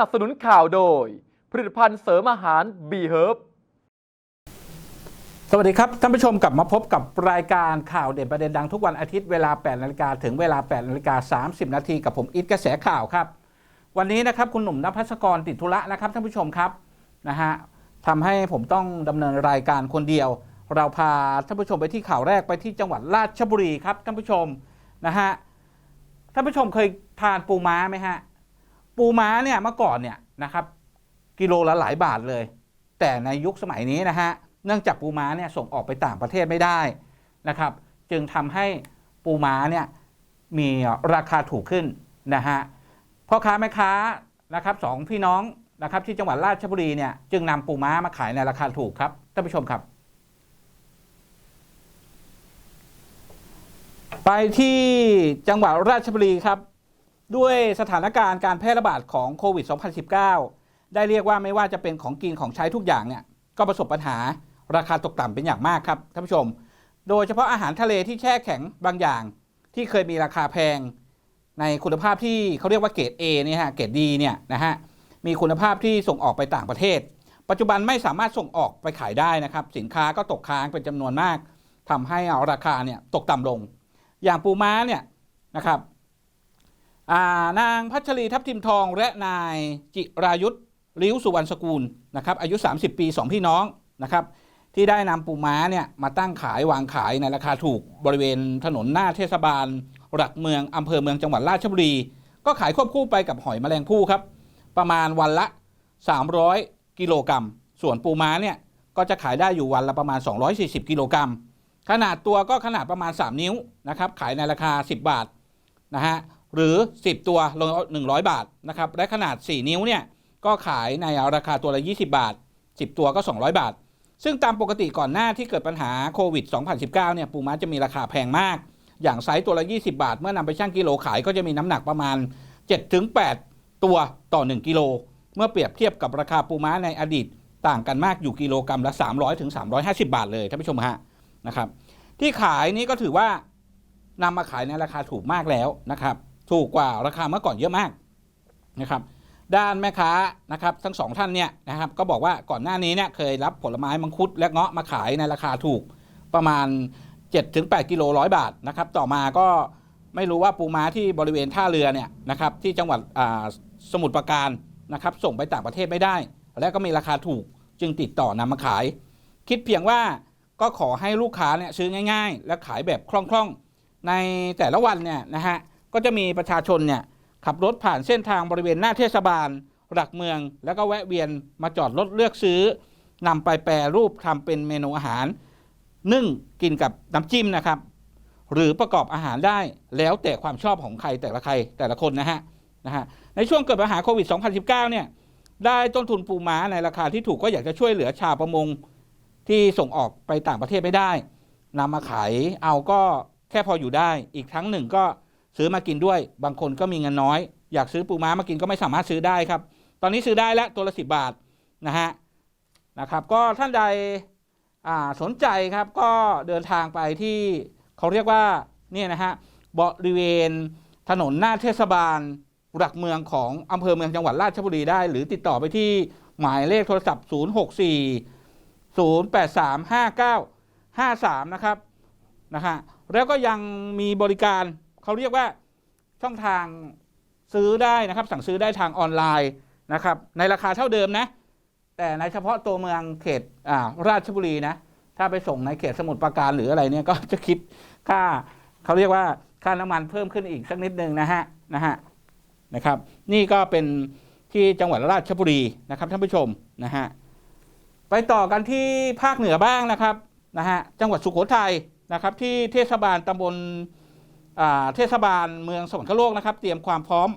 นับสนุนข่าวโดย ผลิตภัณฑ์เสริมอาหาร B Herb สวัสดีครับ ท่านผู้ชมกลับมาพบกับรายการข่าวเด่นประเด็นดังทุกวันอาทิตย์เวลา 8 นาฬิกาถึงเวลา 8 นาฬิกา 30 นาทีกับผมอิทกระแสข่าวครับ วันนี้นะครับคุณหนุ่มนภัสกรติดธุระนะครับท่านผู้ชมครับนะฮะทำให้ผมต้องดำเนินรายการคนเดียว เราพาท่านผู้ชมไปที่ข่าวแรกไปที่จังหวัดราชบุรีครับท่านผู้ชมนะฮะท่านผู้ชมเคยทานปูม้าไหมฮะ ปูม้าเนี่ยเมื่อก่อนเนี่ยนะครับกิโลละหลายบาทเลย แต่ในยุคสมัยนี้นะฮะเนื่องจากปูม้าเนี่ยส่งออกไปต่างประเทศไม่ได้นะครับ จึงทำให้ปูม้าเนี่ยมีราคาถูกขึ้นนะฮะพ่อค้าแม่ค้านะครับสองพี่น้องนะครับที่จังหวัดราชบุรีเนี่ยจึงนำปูม้ามาขายในราคาถูกครับท่านผู้ชมครับ ไปที่จังหวัดราชบุรีครับ ด้วยสถานการณ์การแพร่ระบาดของโควิด 2019 ได้เรียกว่าไม่ว่าจะเป็นของกินของใช้ทุกอย่างเนี่ยก็ประสบปัญหาราคาตกต่ำเป็นอย่างมากครับท่านผู้ชม โดยเฉพาะอาหารทะเลที่แช่แข็งบางอย่าง ที่เคยมีราคาแพง ในคุณภาพที่เขาเรียกว่าเกรด A เนี่ยฮะเกรดดีเนี่ยนะฮะมีคุณภาพที่ส่งออกไปต่างประเทศ ปัจจุบันไม่สามารถส่งออกไปขายได้นะครับ สินค้าก็ตกค้างเป็นจำนวนมากทำให้เอาราคาเนี่ยตกต่ำลง อย่างปูม้าเนี่ยนะครับ นางพัชรีทับทิมทองและนายจิรายุทธริ้วสุวรรณสกุลนะครับอายุ 30 ปี 2 พี่น้องนะครับที่ได้นำปูม้าเนี่ยมาตั้งขายวางขายในราคาถูกบริเวณถนนหน้าเทศบาล หลักเมืองอำเภอเมืองจังหวัดราชบุรี ก็ขายควบคู่ไปกับหอยแมลงภู่ครับ ประมาณวันละ 300 กิโลกรัม ส่วนปูม้าเนี่ยก็จะขายได้อยู่วันละประมาณ 240 กิโลกรัม ขนาดตัวก็ขนาดประมาณ 3 นิ้วนะครับขายในราคา 10 บาทนะฮะ หรือ 10 ตัวลง 100 บาทนะครับและขนาด 4 นิ้วเนี่ยก็ขายในราคาตัวละ 20 บาท 10 ตัวก็ 200 บาท ซึ่งตามปกติก่อนหน้าที่เกิดปัญหาโควิด 2019 เนี่ยปูม้าจะมีราคาแพงมาก อย่างไซส์ตัวละ 20 บาท เมื่อนำไปชั่งกิโลขายก็จะมีน้ำหนักประมาณ 7-8 ตัวต่อ 1 กิโล เมื่อเปรียบเทียบกับราคาปูม้าในอดีตต่างกันมากอยู่กิโลกรัมละ 300ถึง350 บาทเลยท่านผู้ชมฮะนะครับที่ขายนี้ก็ถือว่านำมาขายในราคาถูกมากแล้วนะครับ ถูกกว่าราคาเมื่อก่อนเยอะมากนะครับด้านแม่ค้านะครับทั้งสองท่านเนี่ยนะครับก็บอกว่าก่อนหน้านี้เนี่ยเคยรับผลไม้มังคุดและเงาะมาขายในราคาถูกประมาณ 7-8กิโลร้อยบาทนะครับต่อมาก็ไม่รู้ว่าปูม้าที่บริเวณท่าเรือเนี่ยนะครับที่จังหวัดสมุทรปราการนะครับส่งไปต่างประเทศไม่ได้ และก็มีราคาถูกจึงติดต่อนำมาขาย คิดเพียงว่าก็ขอให้ลูกค้าเนี่ยซื้อง่าย ๆ และขายแบบคล่องๆ ในแต่ละวันเนี่ยนะฮะ ก็จะมีประชาชนเนี่ยขับรถผ่านเส้นทางบริเวณหน้าเทศบาล หลักเมือง แล้วก็แวะเวียนมาจอดรถเลือกซื้อนำไปแปรรูปทำเป็นเมนูอาหาร นึ่งกินกับน้ำจิ้มนะครับ หรือประกอบอาหารได้แล้วแต่ความชอบของใครแต่ละใครแต่ละคนนะฮะนะฮะในช่วงเกิดปัญหาโควิด 2019 เนี่ยได้ต้นทุนปูม้าในราคาที่ถูกก็อยากจะช่วยเหลือชาวประมงที่ส่งออกไปต่างประเทศไม่ได้นำมาขายเอาก็แค่พออยู่ได้ อีกทั้งหนึ่งก็ ซื้อมากินด้วย บางคนก็มีเงินน้อย อยากซื้อปูม้ามากินก็ไม่สามารถซื้อได้ครับ ตอนนี้ซื้อได้แล้วตัวละสิบบาทนะฮะนะครับก็ท่านใดสนใจครับก็เดินทางไปที่เขาเรียกว่าเนี่ยนะฮะบริเวณถนนหน้าเทศบาลหลักเมืองของอำเภอเมืองจังหวัดราชบุรีได้ หรือติดต่อไปที่หมายเลขโทรศัพท์ 064 083 5953 นะครับนะฮะแล้วก็ยังมีบริการ เขาเรียกว่าช่องทางซื้อได้นะครับ สั่งซื้อได้ทางออนไลน์นะครับ ในราคาเท่าเดิมนะ แต่ในเฉพาะตัวเมืองเขตอ่าราชบุรีนะ ถ้าไปส่งในเขตสมุทรปราการหรืออะไรเนี่ยก็จะคิดค่าเขาเรียกว่าค่าน้ำมันเพิ่มขึ้นอีกสักนิดนึงนะฮะนะฮะนะครับ นี่ก็เป็นที่จังหวัดราชบุรีนะครับท่านผู้ชมนะฮะไปต่อกันที่ภาคเหนือบ้างนะครับนะฮะจังหวัดสุโขทัยนะครับ ที่เทศบาลตำบล เทศบาลเมืองสวรรคโลกนะครับ เตรียมความพร้อม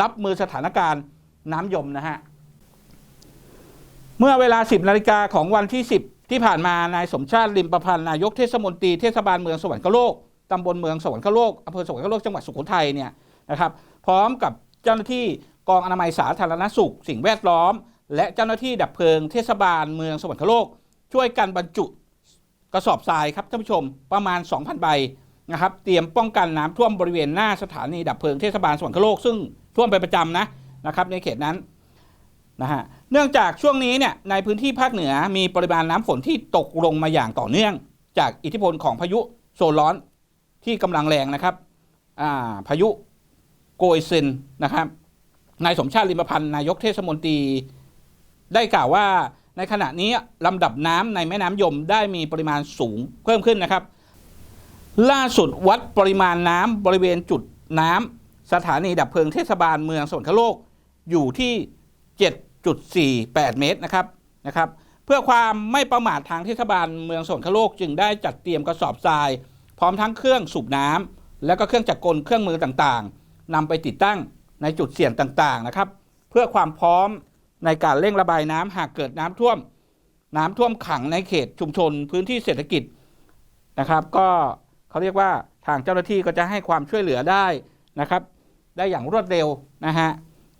รับมือสถานการณ์น้ำยมนะฮะเมื่อเวลา 10นาฬิกาของวันที่ 10 ที่ผ่านมานายสมชาติริมประพันธ์นายกเทศมนตรีเทศบาลเมืองสวรรคโลกตำบลเมืองสวรรคโลกอำเภอสวรรคโลกจังหวัดสุโขทัยเนี่ยนะครับ พร้อมกับเจ้าหน้าที่กองอนามัยสาธารณสุข สิ่งแวดล้อม และเจ้าหน้าที่ดับเพลิงเทศบาลเมืองสวรรคโลก ช่วยกันบรรจุกระสอบทรายครับท่านผู้ชมประมาณ 2,000 ใบ นะครับเตรียมป้องกันน้ำท่วมบริเวณหน้าสถานีดับเพลิงเทศบาลสวรรคโลกซึ่งท่วมเป็นประจำนะนะครับในเขตนั้นนะฮะเนื่องจากช่วงนี้เนี่ยในพื้นที่ภาคเหนือมีปริมาณน้ำฝนที่ตกลงมาอย่างต่อเนื่อง จากอิทธิพลของพายุโซนร้อนที่กำลังแรงนะครับาพายุโกยเซนนะครับนายสมชาติลิมพันธ์นายกเทศมนตรี ได้กล่าวว่าในขณะนี้ลำดับน้ำในแม่น้ำยมได้มีปริมาณสูงเพิ่มขึ้นนะครับ ล่าสุดวัดปริมาณน้ำบริเวณจุดน้ำสถานีดับเพลิงเทศบาลเมืองสวรรคโลกอยู่ที่ 7.48 เมตรนะครับนะครับ เพื่อความไม่ประมาททางเทศบาลเมืองสวรรคโลกจึงได้จัดเตรียมกระสอบทราย พร้อมทั้งเครื่องสูบน้ำและก็เครื่องจักรกลเครื่องมือต่างๆนำไปติดตั้งในจุดเสี่ยงต่างๆนะครับ เพื่อความพร้อมในการเร่งระบายน้ำหากเกิดน้ำท่วม น้ำท่วมขังในเขตชุมชนพื้นที่เศรษฐกิจนะครับ ก็ เขาเรียกว่าทางเจ้าหน้าที่ก็จะให้ความช่วยเหลือได้นะครับ ได้อย่างรวดเร็วนะฮะ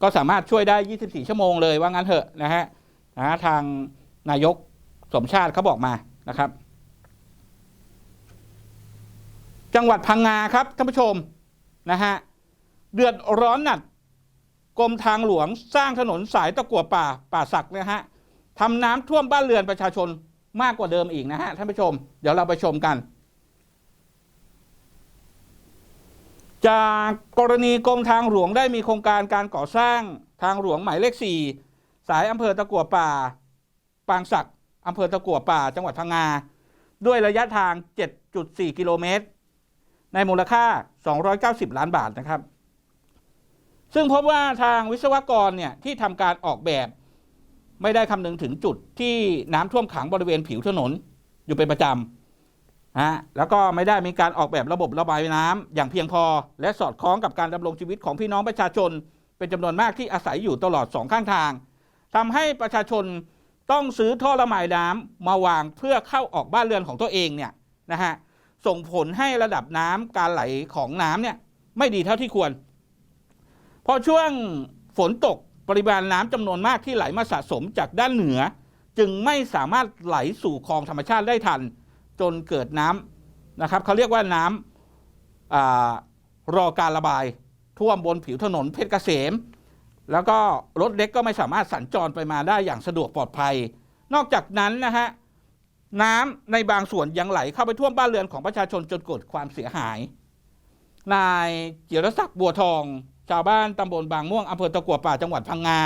ก็สามารถช่วยได้ 24 ชั่วโมงเลยว่างั้นเถอะนะฮะนะฮะทางนายกสมชาติเขาบอกมานะครับ จังหวัดพังงาครับท่านผู้ชมนะฮะเดือดร้อนหนักกรมทางหลวงสร้างถนนสายตะกั่วป่าป่าสักนะฮะทำน้ำท่วมบ้านเรือนประชาชนมากกว่าเดิมอีกนะฮะท่านผู้ชม เดี๋ยวเราไปชมกัน จากกรณีกรมทางหลวงได้มีโครงการการก่อสร้างทางหลวงหมายเลข 4 สายอำเภอตะกัวป่า ปางสักอำเภอตะกัวป่า จังหวัดพังงา ด้วยระยะทาง 7.4 กิโลเมตร ในมูลค่า 290 ล้านบาทนะครับ ซึ่งพบว่าทางวิศวกรเนี่ยที่ทำการออกแบบไม่ได้คำนึงถึงจุดที่น้ำท่วมขังบริเวณผิวถนนอยู่เป็นประจำ ฮะแล้วก็ไม่ได้มีการออกแบบระบบระบายน้ำอย่างเพียงพอ และสอดคล้องกับการดำรงชีวิตของพี่น้องประชาชน เป็นจำนวนมากที่อาศัยอยู่ตลอดสองข้างทางทำให้ประชาชนต้องซื้อท่อระบายน้ำมาวางเพื่อเข้าออกบ้านเรือนของตัวเองเนี่ยนะฮะส่งผลให้ระดับน้ำการไหลของน้ำเนี่ยไม่ดีเท่าที่ควร พอช่วงฝนตกปริมาณน้ำจำนวนมากที่ไหลมาสะสมจากด้านเหนือ จึงไม่สามารถไหลสู่คลองธรรมชาติได้ทัน จนเกิดน้ำนะครับเขาเรียกว่าน้ำอรอการระบาย ท่วมบนผิวถนนเพชรเกษม แล้วก็รถเล็กก็ไม่สามารถสัญจรไปมาได้อย่างสะดวกปลอดภัย นอกจากนั้นนะฮะน้ำในบางส่วนยังไหลเข้าไปท่วมบ้านเรือนของประชาชนจนเกิดความเสียหาย นายจิรศักดิ์บัวทอง ชาวบ้านตำบลบางม่วงอำเภอตะกัวป่าจังหวัดพังงา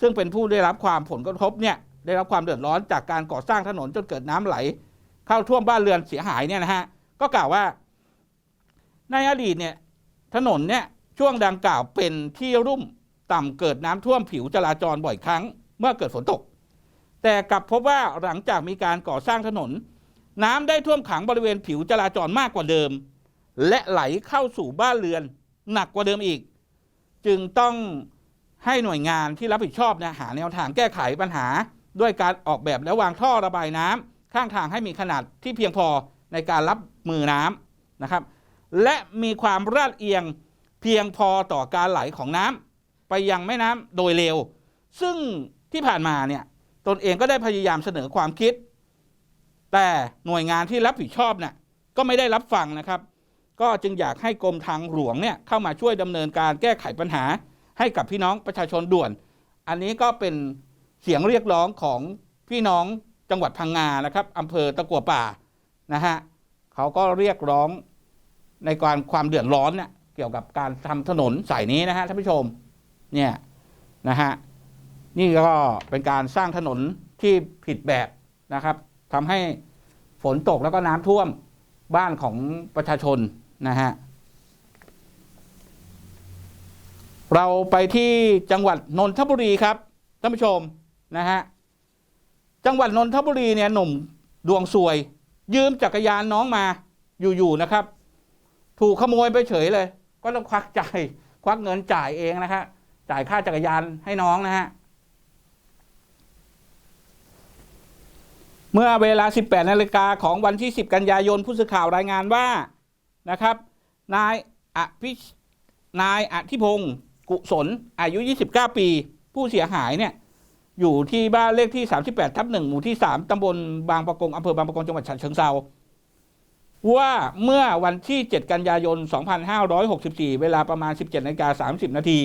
ซึ่งเป็นผู้ได้รับความผลกระทบเนี่ยได้รับความเดือดร้อนจากการก่อสร้างถนนจนเกิดน้ำไหล เข้าท่วมบ้านเรือนเสียหายเนี่ยนะฮะก็กล่าวว่า ในอดีตเนี่ยถนนเนี่ยช่วงดังกล่าวเป็นที่รุ่มต่ำเกิดน้ำท่วมผิวจราจรบ่อยครั้ง เมื่อเกิดฝนตก แต่กลับพบว่าหลังจากมีการก่อสร้างถนน น้ำได้ท่วมขังบริเวณผิวจราจรมากกว่าเดิม และไหลเข้าสู่บ้านเรือนหนักกว่าเดิมอีก จึงต้องให้หน่วยงานที่รับผิดชอบเนี่ยหาแนวทางแก้ไขปัญหา ด้วยการออกแบบและวางท่อระบายน้ำ ข้างทางให้มีขนาดที่เพียงพอในการรับมือน้ำนะครับ และมีความราดเอียงเพียงพอต่อการไหลของน้ำไปยังแม่น้ำโดยเร็ว ซึ่งที่ผ่านมาเนี่ยตนเองก็ได้พยายามเสนอความคิด แต่หน่วยงานที่รับผิดชอบเนี่ยก็ไม่ได้รับฟังนะครับ ก็จึงอยากให้กรมทางหลวงเนี่ยเข้ามาช่วยดำเนินการแก้ไขปัญหา ให้กับพี่น้องประชาชนด่วน อันนี้ก็เป็นเสียงเรียกร้องของพี่น้อง จังหวัดพังงานะครับอำเภอตะกัวป่านะฮะเขาก็เรียกร้องในการความเดือดร้อนเนี่ยเกี่ยวกับการทำถนนสายนี้นะฮะท่านผู้ชมเนี่ยนะฮะนี่ก็เป็นการสร้างถนนที่ผิดแบบนะครับทำให้ฝนตกแล้วก็น้ำท่วมบ้านของประชาชนนะฮะเราไปที่จังหวัดนนทบุรีครับท่านผู้ชมนะฮะ จังหวัดนนทบุรีเนี่ยหนุ่มดวงซวย ยืมจักรยานน้องมาอยู่ๆนะครับ ถูกขโมยไปเฉยเลย ก็ต้องควักจ่ายควักเงินจ่ายเองนะฮะจ่ายค่าจักรยานให้น้องนะฮะเมื่อเวลา 18 นาฬิกาของวันที่ 10 กันยายนผู้สื่อข่าวรายงานว่านะครับ นายอภิชนายอธิพงศ์กุศลอายุ 29 ปี ผู้เสียหายเนี่ย อยู่ที่บ้านเลขที่ 38ทับ1หมู่ที่ 3 ตำบลบางประกงอำเภอบางประกงจังหวัดฉะเชิงเซาว่าเมื่อวันที่ 7 กันยายน 2564 เวลาประมาณ 17นาฬิกา30 นาที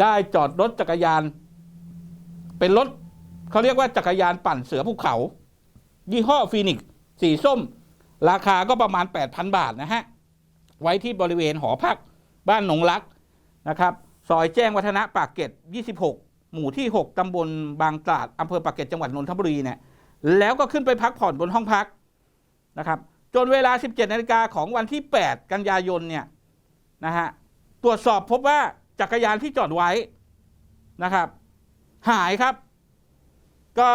ได้จอดรถจักรยาน เป็นรถเขาเรียกว่าจักรยานปั่นเสือภูเขา ยี่ห้อฟีนิกซ์สีส้ม ราคาก็ประมาณ 8,000 บาทนะฮะ ไว้ที่บริเวณหอพัก บ้านหนองลักนะครับ ซอยแจ้งวัฒนะปากเกร็ด26 หมู่ที่ 6 ตำบลบางตราดอำเภอปากเกร็ดจังหวัดนนทบุรีเนี่ยแล้วก็ขึ้นไปพักผ่อนบนห้องพักนะครับ จนเวลา 17นาฬิกาของวันที่ 8 กันยายนเนี่ยนะฮะตรวจสอบพบว่าจักรยานที่จอดไว้นะครับ หายครับ ก็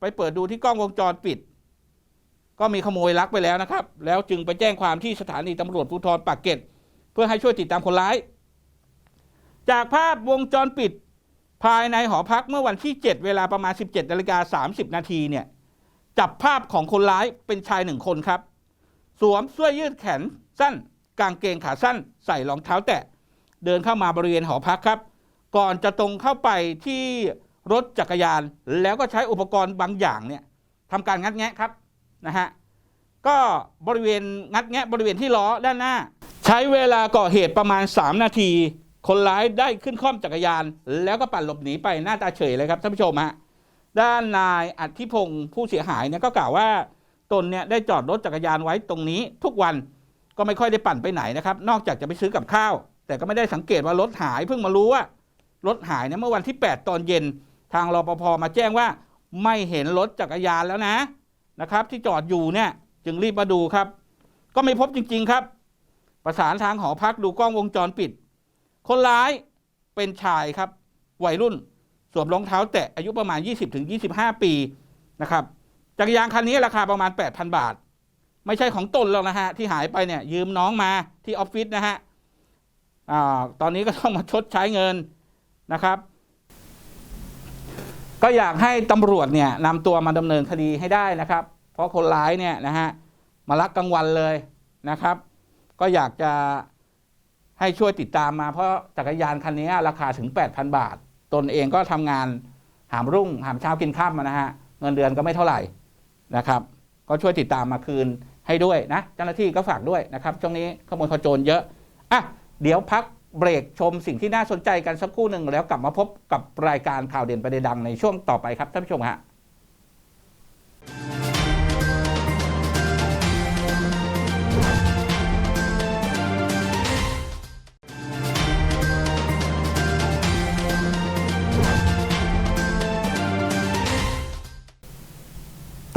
ไปเปิดดูที่กล้องวงจรปิด ก็มีขโมยลักไปแล้วนะครับ แล้วจึงไปแจ้งความที่สถานีตำรวจภูธรปากเกร็ดเพื่อให้ช่วยติดตามคนร้าย จากภาพวงจรปิด ภายในหอพักเมื่อวันที่ 7 เวลาประมาณ 17นาฬิกา30 นาทีเนี่ย จับภาพของคนร้ายเป็นชายหนึ่งคนครับ สวมเสื้อยืดแขนสั้น กางเกงขาสั้น ใส่รองเท้าแตะ เดินเข้ามาบริเวณหอพักครับ ก่อนจะตรงเข้าไปที่รถจักรยาน แล้วก็ใช้อุปกรณ์บางอย่างเนี่ยทำการงัดแงะครับนะฮะก็บริเวณงัดแงะบริเวณที่ล้อด้านหน้า ใช้เวลาก่อเหตุประมาณ 3 นาที คนร้ายได้ขึ้นคล่อมจักรยาน แล้วก็ปั่นหลบหนีไปหน้าตาเฉยเลยครับท่านผู้ชมฮะด้านนายอธิพงศ์ผู้เสียหายเนี่ยก็กล่าวว่าตนเนี่ยได้จอดรถจักรยานไว้ตรงนี้ทุกวันก็ไม่ค่อยได้ปั่นไปไหนนะครับ นอกจากจะไปซื้อกับข้าว แต่ก็ไม่ได้สังเกตว่ารถหายเพิ่งมารู้ว่ารถหายเนี่ยเมื่อวันที่ 8 ตอนเย็นทางรปภมาแจ้งว่า ไม่เห็นรถจักรยานแล้วนะนะครับ ที่จอดอยู่เนี่ยจึงรีบมาดูครับ ก็ไม่พบจริง ๆครับ ประสานทางหอพักดูกล้องวงจรปิด คนร้ายเป็นชายครับ วัยรุ่นสวมรองเท้าแตะอายุประมาณ 20-25 ปีนะครับจักรยานคันนี้ราคาประมาณ 8,000 บาท ไม่ใช่ของตนหรอกนะฮะ ที่หายไปเนี่ยยืมน้องมาที่ออฟฟิศนะฮะอตอนนี้ก็ต้องมาชดใช้เงินนะครับ ก็อยากให้ตำรวจเนี่ยนำตัวมาดำเนินคดีให้ได้นะครับ เพราะคนร้ายเนี่ยนะฮะมาลักกลางวันเลยนะครับ ก็อยากจะ ให้ช่วยติดตามมาเพราะจักรยานคันนี้ราคาถึง 8,000 บาท ตนเองก็ทำงานหามรุ่งหามเช้ากินข้ามนะฮะเงินเดือนก็ไม่เท่าไหร่นะครับ ก็ช่วยติดตามมาคืนให้ด้วยนะเจ้าหน้าที่ก็ฝากด้วยนะครับช่วงนี้ขโมยขโจรเยอะอะเดี๋ยวพักเบรกชมสิ่งที่น่าสนใจกันสักครู่หนึ่งแล้วกลับมาพบกับรายการข่าวเด่นประเด็นดังในช่วงต่อไปครับท่านผู้ชมฮะ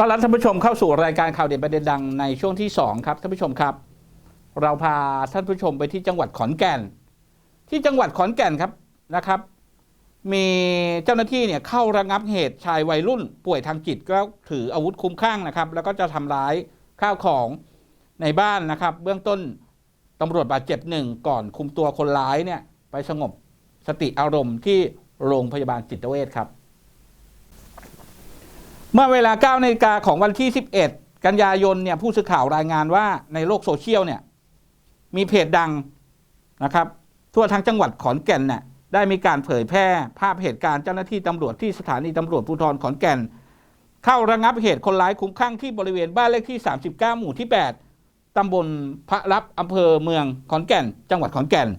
ต้อนรับท่านผู้ชมเข้าสู่รายการข่าวเด่นประเด็นดังในช่วงที่ 2 ครับท่านผู้ชมครับ เราพาท่านผู้ชมไปที่จังหวัดขอนแก่น ที่จังหวัดขอนแก่นครับนะครับ มีเจ้าหน้าที่เนี่ยเข้าระงับเหตุชายวัยรุ่น ป่วยทางจิตก็ถืออาวุธคุ้มข้างนะครับ แล้วก็จะทำร้ายข้าวของในบ้านนะครับ เบื้องต้นตำรวจบาดเจ็บหนึ่งก่อนคุมตัวคนร้ายเนี่ยไปสงบสติอารมณ์ที่โรงพยาบาลจิตเวชครับ เมื่อเวลา9นาฬิกาของวันที่ 11 กันยายนเนี่ยผู้สื่อข่าวรายงานว่าในโลกโซเชียลเนี่ยมีเพจดังนะครับ ทั่วทั้งจังหวัดขอนแก่นเนี่ยได้มีการเผยแพร่ภาพเหตุการณ์เจ้าหน้าที่ตำรวจที่สถานีตำรวจภูธรขอนแก่น เข้าระงับเหตุคนร้ายคุ้มข้างที่บริเวณบ้านเลขที่ 39 หมู่ที่ 8ตำบลพระรับอำเภอเมืองขอนแก่น จังหวัดขอนแก่น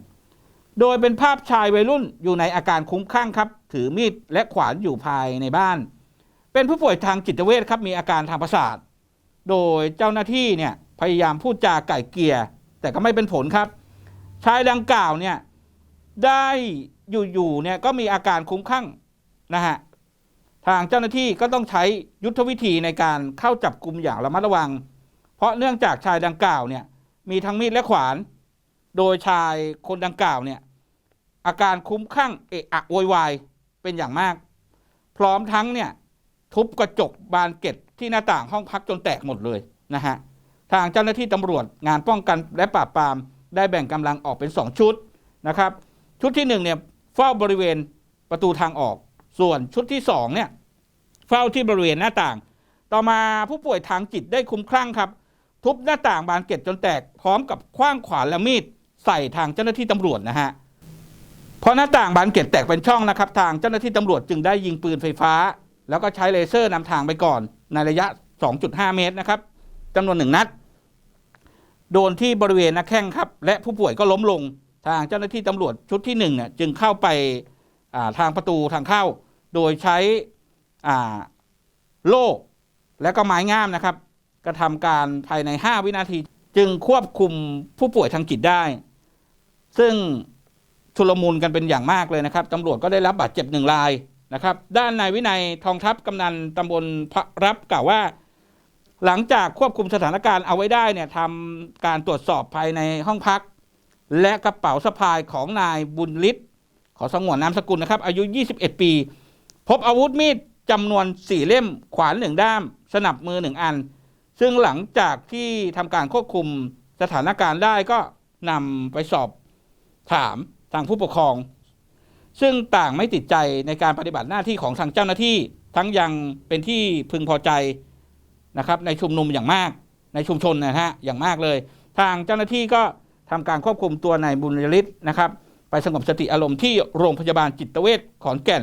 โดยเป็นภาพชายวัยรุ่นอยู่ในอาการคุ้มข้างครับ ถือมีดและขวานอยู่ภายในบ้าน เป็นผู้ป่วยทางจิตเวชครับมีอาการทางประสาท โดยเจ้าหน้าที่เนี่ยพยายามพูดจาไก่เกลี่ยแต่ก็ไม่เป็นผลครับ ชายดังกล่าวเนี่ยได้อยู่ๆเนี่ยก็มีอาการคุ้มข้างนะฮะทางเจ้าหน้าที่ก็ต้องใช้ยุทธวิธีในการเข้าจับกลุ่มอย่างระมัดระวัง เพราะเนื่องจากชายดังกล่าวเนี่ยมีทั้งมีดและขวาน โดยชายคนดังกล่าวเนี่ยอาการคุ้มข้างเอะอะโวยวายเป็นอย่างมาก พร้อมทั้งเนี่ย ทุบกระจกบานเกล็ดที่หน้าต่างห้องพักจนแตกหมดเลยนะฮะทางเจ้าหน้าที่ตำรวจงานป้องกันและปราบปรามได้แบ่งกำลังออกเป็น 2 ชุดนะครับ ชุดที่1เนี่ยเฝ้าบริเวณประตูทางออก ส่วนชุดที่2เนี่ยเฝ้าที่บริเวณหน้าต่าง ต่อมาผู้ป่วยทางจิตได้คุ้มคลั่งครับ ทุบหน้าต่างบานเกล็ดจนแตกพร้อมกับคว้างขวานและมีดใส่ทางเจ้าหน้าที่ตำรวจนะฮะพอหน้าต่างบานเกล็ดแตกเป็นช่องนะครับ ทางเจ้าหน้าที่ตำรวจจึงได้ยิงปืนไฟฟ้า แล้วก็ใช้เลเซอร์นำทางไปก่อน ในระยะ 2.5 เมตรนะครับจำนวนหนึ่งนัด โดนที่บริเวณหน้าแข้งครับ และผู้ป่วยก็ล้มลงทางเจ้าหน้าที่ตำรวจชุดที่หนึ่งเนี่ยจึงเข้าไปาทางประตูทางเข้า โดยใช้โล่และก็ไม้งามนะครับ กระทำการภายใน 5 วินาทีจึงควบคุมผู้ป่วยทางจิตได้ ซึ่งชุลมุนกันเป็นอย่างมากเลยนะครับตำรวจก็ได้รับบาดเจ็บหนึ่งราย นะครับด้านนายวินัยทองทัพกำนันตำบลพระรับกล่าวว่า หลังจากควบคุมสถานการณ์เอาไว้ได้เนี่ยทำการตรวจสอบภายในห้องพัก และกระเป๋าสะพายของนายบุญฤทธิ์ขอสงวนนามสกุลนะครับ อายุ 21 ปี พบอาวุธมีดจำนวน 4 เล่มขวานหนึ่งด้าม สนับมือหนึ่งอัน ซึ่งหลังจากที่ทำการควบคุมสถานการณ์ได้ก็นำไปสอบถามทางผู้ปกครอง ซึ่งต่างไม่ติดใจในการปฏิบัติหน้าที่ของทางเจ้าหน้าที่ ทั้งยังเป็นที่พึงพอใจนะครับในชุมนุมอย่างมากในชุมชนนะฮะอย่างมากเลย ทางเจ้าหน้าที่ก็ทำการควบคุมตัวนายบุญยฤทธิ์นะครับ ไปสงบสติอารมณ์ที่โรงพยาบาลจิตเวชขอนแก่น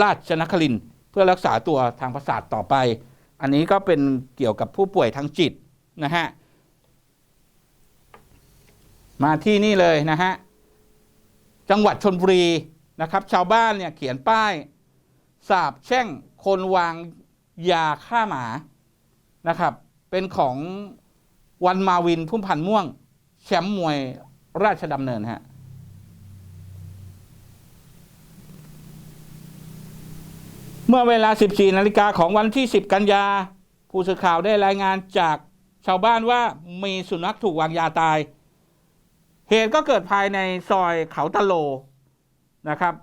ราชนครินเพื่อรักษาตัวทางประสาทต่อไป อันนี้ก็เป็นเกี่ยวกับผู้ป่วยทางจิตนะฮะมาที่นี่เลยนะฮะจังหวัดชนบุรี นะครับ ชาวบ้านเนี่ยเขียนป้ายสาบแช่งคนวางยาฆ่าหมานะครับ เป็นของวันมาวินพุ่มพันม่วง แชมป์มวยราชดำเนินฮะเมื่อเวลา 14 นาฬิกาของวันที่ 10 กันยา ผู้สื่อข่าวได้รายงานจากชาวบ้านว่ามีสุนัขถูกวางยาตาย เหตุก็เกิดภายในซอยเขาตะโล นะครับ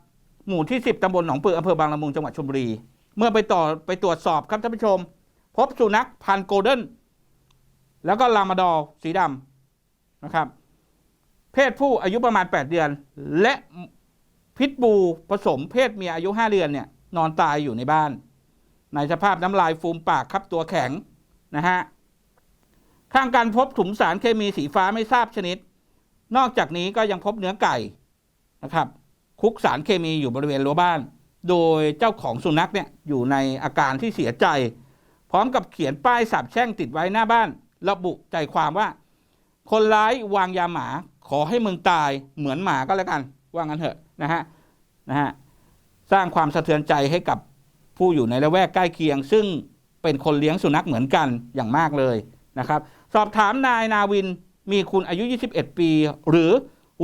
หมู่ที่ 10 ตำบลหนองปืออำเภอบางละมุงจังหวัดชลบุรี เมื่อไปต่อไปตรวจสอบครับท่านผู้ชม พบสุนัขพันธุ์โกลเด้น แล้วก็ลามาดอร์สีดำนะครับ เพศผู้อายุประมาณ 8 เดือน และพิษบูผสมเพศเมียอายุ 5 เดือนเนี่ยนอนตายอยู่ในบ้าน ในสภาพน้ำลายฟูมปากครับตัวแข็งนะฮะข้างกันพบถุงสารเคมีสีฟ้าไม่ทราบชนิด นอกจากนี้ก็ยังพบเนื้อไก่นะครับ คุกสารเคมีอยู่บริเวณรั้วบ้าน โดยเจ้าของสุนัขเนี่ยอยู่ในอาการที่เสียใจ พร้อมกับเขียนป้ายสาบแช่งติดไว้หน้าบ้าน ระบุใจความว่า คนร้ายวางยาหมาขอให้มึงตายเหมือนหมาก็แล้วกัน ว่างั้นเถอะนะฮะนะฮะสร้างความสะเทือนใจให้กับผู้อยู่ในละแวกใกล้เคียง ซึ่งเป็นคนเลี้ยงสุนัขเหมือนกันอย่างมากเลยนะครับ สอบถามนายนาวินมีคุณอายุ 21 ปี หรือ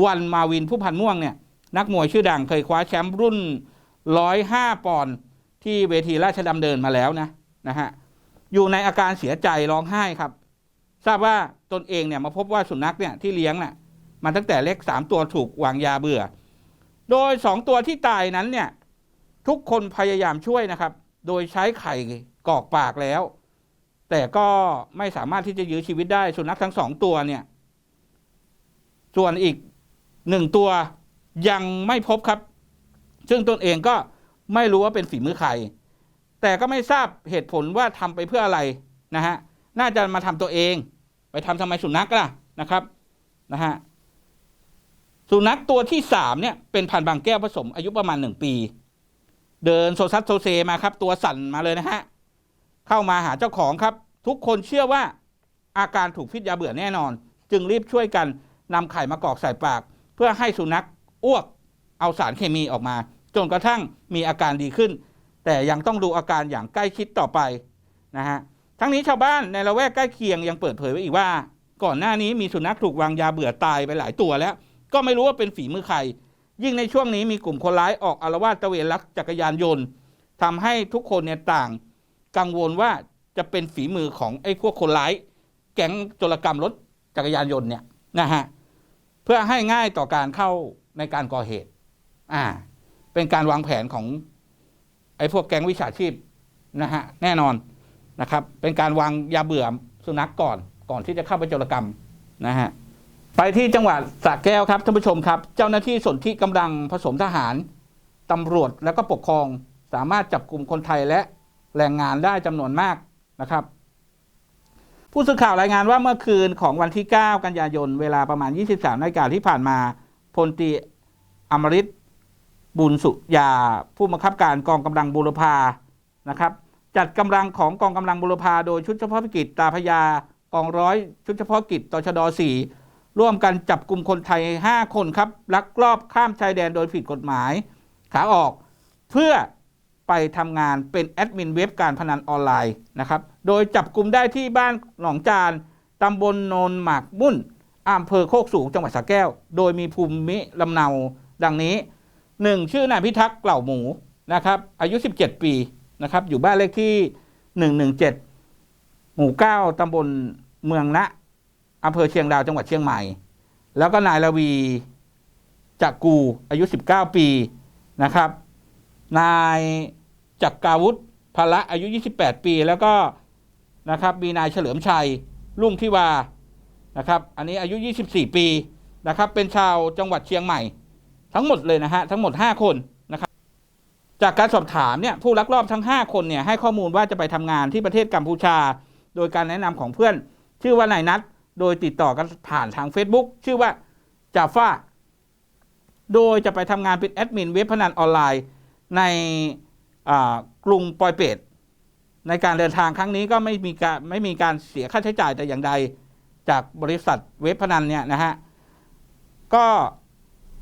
วันมาวินผู้พันม่วงเนี่ย นักมวยชื่อดังเคยคว้าแชมป์รุ่น105ปอนด์ที่เวทีราชดำเนินมาแล้วนะนะฮะอยู่ในอาการเสียใจร้องไห้ครับ ทราบว่าตนเองเนี่ยมาพบว่าสุนัขเนี่ยที่เลี้ยงน่ะมันตั้งแต่เล็ก3ตัวถูกวางยาเบื่อ โดย2ตัวที่ตายนั้นเนี่ยทุกคนพยายามช่วยนะครับ โดยใช้ไข่กอกปากแล้ว แต่ก็ไม่สามารถที่จะยื้อชีวิตได้สุนัขทั้งสองตัวเนี่ย ส่วนอีกหนึ่งตัว ยังไม่พบครับ ซึ่งตนเองก็ไม่รู้ว่าเป็นฝีมือใคร แต่ก็ไม่ทราบเหตุผลว่าทำไปเพื่ออะไรนะฮะน่าจะมาทำตัวเอง ไปทำทำไมสุนัขล่ะนะครับนะฮะสุนัขตัวที่สามเนี่ยเป็นพันบางแก้วผสมอายุประมาณหนึ่งปี เดินโซซัสโซเซมาครับ ตัวสั่นมาเลยนะฮะเข้ามาหาเจ้าของครับ ทุกคนเชื่อว่าอาการถูกพิษยาเบื่อแน่นอน จึงรีบช่วยกันนำไข่มากอกใส่ปาก เพื่อให้สุนัข อ้วกเอาสารเคมีออกมา จนกระทั่งมีอาการดีขึ้น แต่ยังต้องดูอาการอย่างใกล้ชิดต่อไปนะฮะทั้งนี้ชาวบ้านในละแวกใกล้เคียงยังเปิดเผยไว้อีกว่า ก่อนหน้านี้มีสุนัขถูกวางยาเบื่อตายไปหลายตัวแล้ว ก็ไม่รู้ว่าเป็นฝีมือใคร ยิ่งในช่วงนี้มีกลุ่มคนร้ายออกอารวาสตะเวนลักจักรยานยนต์ทำให้ทุกคนเนี่ยต่าง กังวลว่าจะเป็นฝีมือของไอ้พวกคนร้าย แก๊งโจรกรรมรถจักรยานยนต์เนี่ยนะฮะเพื่อให้ง่ายต่อการเข้า ในการก่อเหตุ อ่า เป็นการวางแผนของ ไอ้พวกแก๊งวิชาชีพนะฮะแน่นอนนะครับ เป็นการวางยาเบื่อสุนัขกก่อนก่อนที่จะเข้าไปโจรกรรมนะฮะไปที่จังหวัดสระแก้วครับท่านผู้ชมครับ เจ้าหน้าที่สนที่กำลังผสมทหารตำรวจและก็ปกครองสามารถจับกลุ่มคนไทยและแรงงานได้จำนวนมากนะครับ ผู้สื่อข่าวรายงานว่าเมื่อคืนของวันที่ 9 กันยายน เวลาประมาณ 23นาฬิกาที่ผ่านมา พลตรีอมริตบุญสุยา ผู้บังคับการกองกำลังบุรพานะครับ จัดกำลังของกองกำลังบุรพาโดยชุดเฉพาะกิจตาพยากองร้อยชุดเฉพาะกิจตชด4ร่วมกันจับกลุ่มคนไทย 5 คนครับลักลอบข้ามชายแดนโดยผิดกฎหมายขาออกเพื่อไปทำงานเป็นแอดมินเว็บการพนันออนไลน์นะครับ โดยจับกลุ่มได้ที่บ้านหนองจานตำบลโนนหมากมุ่น อำเภอโคกสูงจังหวัดสระแก้ว โดยมีภูมิลำเนาดังนี้ 1. ชื่อนายพิทักษ์เกล่าหมูนะครับอายุ 17 ปีนะครับอยู่บ้านเลขที่ 117 หมู่ 9 ตำบลเมืองนะอำเภอเชียงดาวจังหวัดเชียงใหม่ แล้วก็นายละวีจักกูอายุ 19 ปีนะครับ นายจักกาวุฒิพละอายุ 28 ปี แล้วก็นะครับมีนายเฉลิมชัยรุ่งทิวา นะครับ อันนี้อายุ 24 ปีนะครับ เป็นชาวจังหวัดเชียงใหม่ ทั้งหมดเลยนะฮะทั้งหมด 5 คนนะครับ จากการสอบถามเนี่ยผู้ลักลอบทั้ง 5 คนเนี่ยให้ข้อมูลว่าจะไปทำงานที่ประเทศกัมพูชา โดยการแนะนำของเพื่อน ชื่อว่านายนัทโดยติดต่อกันผ่านทาง Facebook ชื่อว่าจาฟ้าโดยจะไปทำงานเป็นแอดมินเว็บพนันออนไลน์ในกรุงปอยเปตในการเดินทางครั้งนี้ก็ไม่มีการไม่มีการเสียค่าใช้จ่ายแต่อย่างใด จากบริษัทเว็บพนันเนี่ยนะฮะก็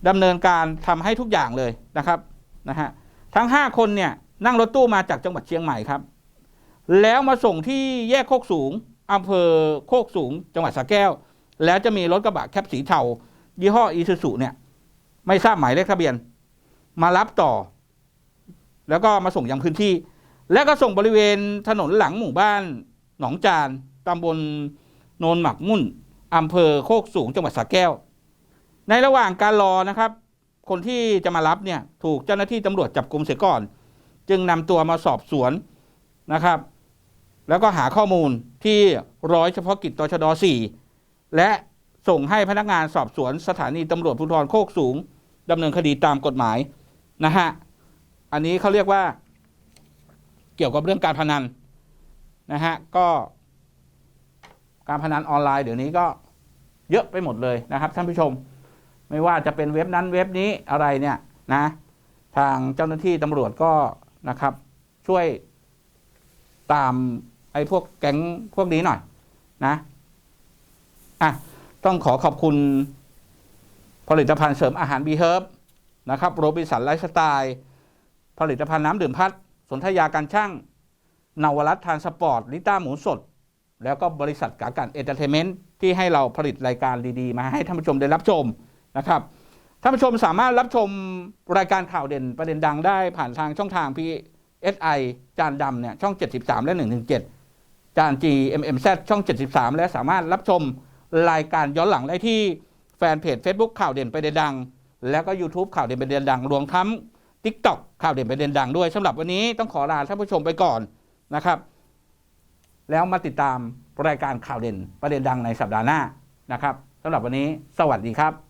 ดำเนินการทำให้ทุกอย่างเลยนะครับนะฮะทั้ง 5 คนเนี่ยนั่งรถตู้มาจากจังหวัดเชียงใหม่ครับ แล้วมาส่งที่แยกโคกสูงอำเภอโคกสูง จังหวัดสระแก้ว แล้วจะมีรถกระบะแคปสีเทายี่ห้ออีซูซูเนี่ย ไม่ทราบหมายเลขทะเบียน มารับต่อ แล้วก็มาส่งยังพื้นที่ แล้วก็ส่งบริเวณถนนหลังหมู่บ้าน หนองจานตำบล โนนหมักมุ่นอำเภอโคกสูงจังหวัดสระแก้ว ในระหว่างการรอนะครับ คนที่จะมารับเนี่ยถูกเจ้าหน้าที่ตำรวจจับกลุมเสียก่อน จึงนำตัวมาสอบสวนนะครับ แล้วก็หาข้อมูลที่ร้อยเฉพาะกิจตชด 4 และส่งให้พนักงานสอบสวนสถานีตำรวจภูธรโคกสูงดำเนินคดีตามกฎหมายนะฮะอันนี้เขาเรียกว่าเกี่ยวกับเรื่องการพนันนะฮะก็ การพนันออนไลน์เดี๋ยวนี้ก็เยอะไปหมดเลยนะครับท่านผู้ชม ไม่ว่าจะเป็นเว็บนั้นเว็บนี้อะไรเนี่ยนะ ทางเจ้าหน้าที่ตำรวจก็นะครับ ช่วยตามไอ้พวกแก๊งพวกนี้หน่อยนะอะต้องขอขอบคุณผลิตภัณฑ์เสริมอาหารบีเฮิร์บนะครับโรบินสันไลฟ์สไตล์ ผลิตภัณฑ์น้ำดื่มพัด สนธยาการช่างนวรัตทานสปอร์ต ลิต้าหมูสด แล้วก็บริษัทกากันเอนเตอร์เทนเมนต์ที่ให้เราผลิตรายการดีๆ มาให้ท่านผู้ชมได้รับชมนะครับท่านผู้ชมสามารถรับชมรายการข่าวเด่นประเด็นดังได้ผ่านทางช่องทาง PSI จานดำเนี่ยช่อง 73 และ 117 จาน GMMZ ช่อง 73 และสามารถรับชมรายการย้อนหลังได้ที่แฟนเพจ Facebook ข่าวเด่นประเด็นดัง แล้วก็ YouTube ข่าวเด่นประเด็นดังรวมทั้ง TikTok ข่าวเด่นประเด็นดังด้วยสำหรับวันนี้ต้องขอลาท่านผู้ชมไปก่อนนะครับ แล้วมาติดตามรายการข่าวเด่นประเด็นดังในสัปดาห์หน้านะครับสำหรับวันนี้สวัสดีครับ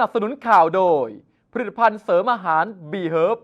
นับสนุนข่าวโดย ผลิตภัณฑ์เสริมอาหาร B Herb